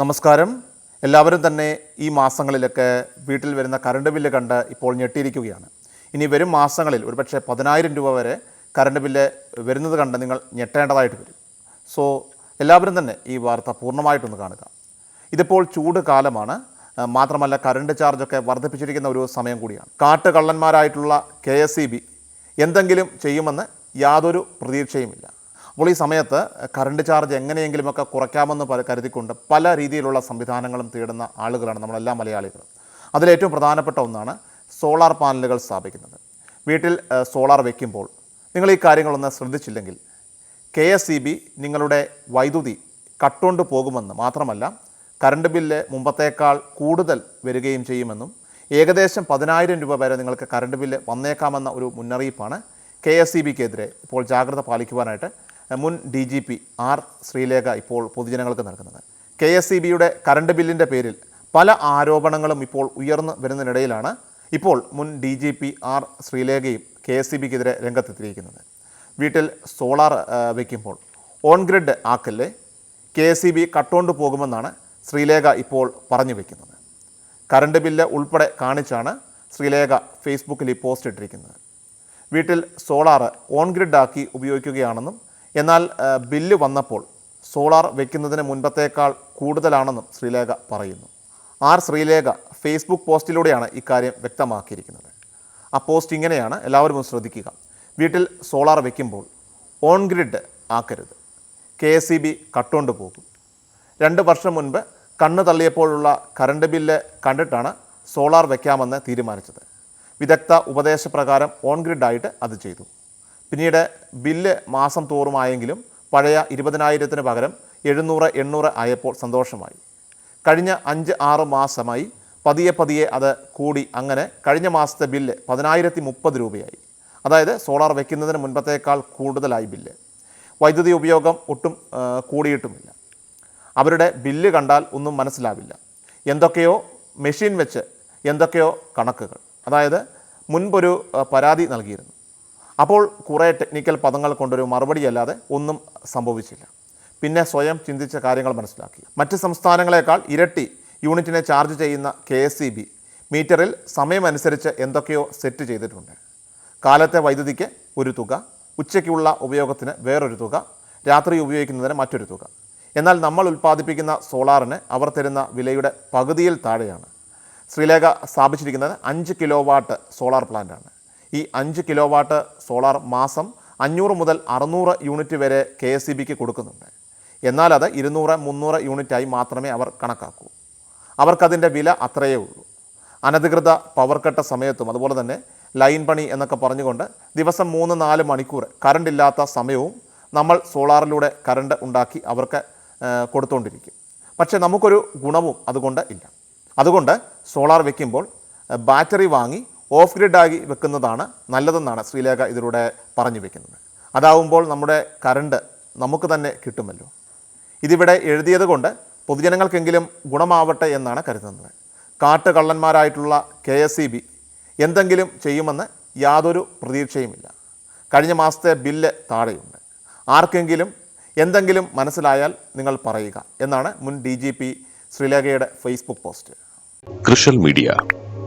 നമസ്കാരം. എല്ലാവരും തന്നെ ഈ മാസങ്ങളിലൊക്കെ വീട്ടിൽ വരുന്ന കറണ്ട് ബില്ല് കണ്ട് ഇപ്പോൾ ഞെട്ടിയിരിക്കുകയാണ്. ഇനി വരും മാസങ്ങളിൽ ഒരുപക്ഷെ പതിനായിരം രൂപ വരെ കറണ്ട് ബില്ല് വരുന്നത് കണ്ട് നിങ്ങൾ ഞെട്ടേണ്ടതായിട്ട് വരും. സോ എല്ലാവരും തന്നെ ഈ വാർത്ത പൂർണമായിട്ടൊന്ന് കാണുക. ഇതിപ്പോൾ ചൂട് കാലമാണ്. മാത്രമല്ല കറണ്ട് ചാർജൊക്കെ വർദ്ധിപ്പിച്ചിരിക്കുന്ന ഒരു സമയം കൂടിയാണ്. കാട്ടുകള്ളന്മാരായിട്ടുള്ള കെ എന്തെങ്കിലും ചെയ്യുമെന്ന് യാതൊരു പ്രതീക്ഷയുമില്ല. അപ്പോൾ ഈ സമയത്ത് കറണ്ട് ചാർജ് എങ്ങനെയെങ്കിലുമൊക്കെ കുറയ്ക്കാമെന്ന് കരുതിക്കൊണ്ട് പല രീതിയിലുള്ള സംവിധാനങ്ങളും തേടുന്ന ആളുകളാണ് നമ്മളെല്ലാ മലയാളികളും. അതിലേറ്റവും പ്രധാനപ്പെട്ട ഒന്നാണ് സോളാർ പാനലുകൾ സ്ഥാപിക്കുന്നത്. വീട്ടിൽ സോളാർ വയ്ക്കുമ്പോൾ നിങ്ങൾ ഈ കാര്യങ്ങളൊന്ന് ശ്രദ്ധിച്ചില്ലെങ്കിൽ കെ എസ് ഇ ബി നിങ്ങളുടെ വൈദ്യുതി കട്ടുകൊണ്ട് പോകുമെന്ന് മാത്രമല്ല കറണ്ട് ബില്ല് മുമ്പത്തേക്കാൾ കൂടുതൽ വരികയും ചെയ്യുമെന്നും ഏകദേശം പതിനായിരം രൂപ വരെ നിങ്ങൾക്ക് കറണ്ട് ബില്ല് വന്നേക്കാമെന്ന ഒരു മുന്നറിയിപ്പാണ് കെ എസ് ഇ ബിക്കെതിരെ ഇപ്പോൾ ജാഗ്രത പാലിക്കുവാനായിട്ട് മുൻ D G P R Sreelekha ഇപ്പോൾ പൊതുജനങ്ങൾക്ക് നൽകുന്നത്. കെ എസ് ഇ ബിയുടെ കറണ്ട് ബില്ലിന്റെ പേരിൽ പല ആരോപണങ്ങളും ഇപ്പോൾ ഉയർന്നു വരുന്നതിനിടയിലാണ് ഇപ്പോൾ മുൻ ഡി ജി പി ആർ ശ്രീലേഖയും കെ എസ് ഇ ബിക്കെതിരെ രംഗത്തെത്തിയിരിക്കുന്നത്. വീട്ടിൽ സോളാർ വയ്ക്കുമ്പോൾ ഓൺ ഗ്രിഡ് ആക്കല്ലേ? കെ എസ് ഇ ബി കട്ടുകൊണ്ട് പോകുമെന്നാണ് ശ്രീലേഖ ഇപ്പോൾ പറഞ്ഞു വയ്ക്കുന്നത് കറണ്ട് ബില്ല് ഉൾപ്പെടെ കാണിച്ചാണ് ശ്രീലേഖ ഫേസ്ബുക്കിൽ ഈ പോസ്റ്റ് ഇട്ടിരിക്കുന്നത്. വീട്ടിൽ സോളാർ ഓൺ ഗ്രിഡ് ആക്കി ഉപയോഗിക്കുകയാണെന്നും എന്നാൽ ബില്ല് വന്നപ്പോൾ സോളാർ വയ്ക്കുന്നതിന് മുൻപത്തേക്കാൾ കൂടുതലാണെന്നും ശ്രീലേഖ പറയുന്നു. ആർ ശ്രീലേഖ ഫേസ്ബുക്ക് പോസ്റ്റിലൂടെയാണ് ഇക്കാര്യം വ്യക്തമാക്കിയിരിക്കുന്നത്. ആ പോസ്റ്റ് ഇങ്ങനെയാണ് എല്ലാവരും ശ്രദ്ധിക്കുക. വീട്ടിൽ സോളാർ വയ്ക്കുമ്പോൾ ഓൺ ഗ്രിഡ് ആക്കരുത്. കെ എസ് ഇ ബി കട്ടുകൊണ്ട് പോകും. രണ്ട് വർഷം മുൻപ് കണ്ണ് തള്ളിയപ്പോഴുള്ള കറണ്ട് ബില്ല് കണ്ടിട്ടാണ് സോളാർ വയ്ക്കാമെന്ന് തീരുമാനിച്ചത്. വിദഗ്ധ ഉപദേശപ്രകാരം ഓൺ ഗ്രിഡായിട്ട് അത് ചെയ്തു. പിന്നീട് ബില്ല് മാസം തോറുമായെങ്കിലും പഴയ ഇരുപതിനായിരത്തിന് പകരം എഴുന്നൂറ് എണ്ണൂറ് ആയപ്പോൾ സന്തോഷമായി. കഴിഞ്ഞ അഞ്ച് ആറ് മാസമായി പതിയെ പതിയെ അത് കൂടി അങ്ങനെ കഴിഞ്ഞ മാസത്തെ ബില്ല് പതിനായിരത്തി മുപ്പത് രൂപയായി. അതായത് സോളാർ വയ്ക്കുന്നതിന് മുൻപത്തേക്കാൾ കൂടുതലായി ബില്ല്. വൈദ്യുതി ഉപയോഗം ഒട്ടും കൂടിയിട്ടുമില്ല. അവരുടെ ബില്ല് കണ്ടാൽ ഒന്നും മനസ്സിലാവില്ല. എന്തൊക്കെയോ മെഷീൻ വെച്ച് എന്തൊക്കെയോ കണക്കുകൾ. അതായത് മുൻപൊരു പരാതി നൽകിയിരുന്നു. അപ്പോൾ കുറേ ടെക്നിക്കൽ പദങ്ങൾ കൊണ്ടൊരു മറുപടിയല്ലാതെ ഒന്നും സംഭവിച്ചില്ല. പിന്നെ സ്വയം ചിന്തിച്ച കാര്യങ്ങൾ മനസ്സിലാക്കി. മറ്റ് സംസ്ഥാനങ്ങളെക്കാൾ ഇരട്ടി യൂണിറ്റിനെ ചാർജ് ചെയ്യുന്ന കെ എസ് ബി മീറ്ററിൽ സമയമനുസരിച്ച് എന്തൊക്കെയോ സെറ്റ് ചെയ്തിട്ടുണ്ട്. കാലത്തെ വൈദ്യുതിക്ക് ഒരു തുക ഉച്ചയ്ക്കുള്ള ഉപയോഗത്തിന് വേറൊരു തുക രാത്രി ഉപയോഗിക്കുന്നതിന് മറ്റൊരു തുക. എന്നാൽ നമ്മൾ ഉൽപ്പാദിപ്പിക്കുന്ന സോളാറിന് അവർ തരുന്ന വിലയുടെ പകുതിയിൽ താഴെയാണ്. ശ്രീലേഖ സ്ഥാപിച്ചിരിക്കുന്നത് അഞ്ച് കിലോ വാട്ട് സോളാർ പ്ലാന്റാണ് ഈ അഞ്ച് കിലോ വാട്ട് സോളാർ മാസം അഞ്ഞൂറ് മുതൽ അറുന്നൂറ് യൂണിറ്റ് വരെ കെ എസ് ഇ ബിക്ക് കൊടുക്കുന്നുണ്ട്. എന്നാൽ അത് ഇരുന്നൂറ് മുന്നൂറ് യൂണിറ്റായി മാത്രമേ അവർ കണക്കാക്കൂ. അവർക്കതിന്റെ വില അത്രയേ ഉള്ളൂ. അനധികൃത പവർ കട്ട് സമയത്തും അതുപോലെ തന്നെ ലൈൻ പണി എന്നൊക്കെ പറഞ്ഞുകൊണ്ട് ദിവസം മൂന്ന് നാല് മണിക്കൂർ കറണ്ട് ഇല്ലാത്ത സമയവും നമ്മൾ സോളാറിലൂടെ കറണ്ട് ഉണ്ടാക്കി അവർക്ക് കൊടുത്തുകൊണ്ടിരിക്കും പക്ഷേ നമുക്കൊരു ഗുണവും അതുകൊണ്ട് ഇല്ല. അതുകൊണ്ട് സോളാർ വയ്ക്കുമ്പോൾ ബാറ്ററി വാങ്ങി ഓഫ് ഗ്രിഡാക്കി വെക്കുന്നതാണ് നല്ലതെന്നാണ് ശ്രീലേഖ ഇതിലൂടെ പറഞ്ഞു വെക്കുന്നത്. അതാവുമ്പോൾ നമ്മുടെ കറണ്ട് നമുക്ക് തന്നെ കിട്ടുമല്ലോ. ഇതിവിടെ എഴുതിയത് കൊണ്ട് പൊതുജനങ്ങൾക്കെങ്കിലും ഗുണമാവട്ടെ എന്നാണ് കരുതുന്നത്. കാട്ടുകള്ളന്മാരായിട്ടുള്ള കെ എസ് ഇ എന്തെങ്കിലും ചെയ്യുമെന്ന് യാതൊരു പ്രതീക്ഷയുമില്ല. കഴിഞ്ഞ മാസത്തെ ബില്ല് താഴെയുണ്ട്. ആർക്കെങ്കിലും എന്തെങ്കിലും മനസ്സിലായാൽ നിങ്ങൾ പറയുക എന്നാണ് മുൻ ഡി ജി പി ശ്രീലേഖയുടെ ഫേസ്ബുക്ക് പോസ്റ്റ്. കൃഷൽ മീഡിയ